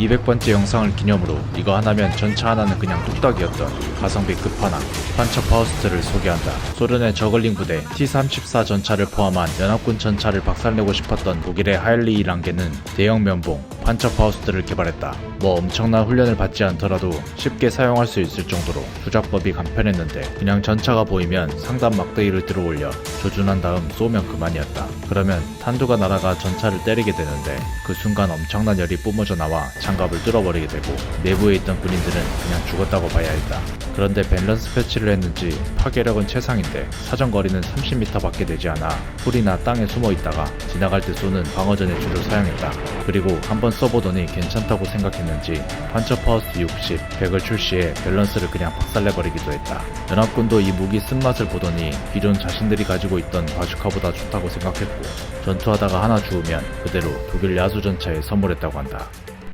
200번째 영상을 기념으로 이거 하나면 전차 하나는 그냥 뚝딱이었던 가성비 끝판왕 판처 파우스트를 소개한다. 소련의 저글링 부대 T-34 전차를 포함한 연합군 전차를 박살내고 싶었던 독일의 하일리 1한계는 대형 면봉 판처 파우스트를 개발했다. 뭐 엄청난 훈련을 받지 않더라도 쉽게 사용할 수 있을 정도로 조작법이 간편했는데 그냥 전차가 보이면 상단 막대기를 들어올려 조준한 다음 쏘면 그만이었다. 그러면 탄두가 날아가 전차를 때리게 되는데 그 순간 엄청난 열이 뿜어져 나와 장갑을 뚫어버리게 되고 내부에 있던 군인들은 그냥 죽었다고 봐야 했다. 그런데 밸런스 패치를 했는지 파괴력은 최상인데 사정거리는 30m 밖에 되지 않아 풀이나 땅에 숨어 있다가 지나갈 때 쏘는 방어전에 주로 사용했다. 그리고 한번 써보더니 괜찮다고 생각했는지 판처파우스 60, 100을 출시해 밸런스를 그냥 박살내버리기도 했다. 연합군도 이 무기 쓴맛을 보더니 기존 자신들이 가지고 있던 바주카보다 좋다고 생각했고 전투하다가 하나 주우면 그대로 독일 야수 전차에 선물했다고 한다.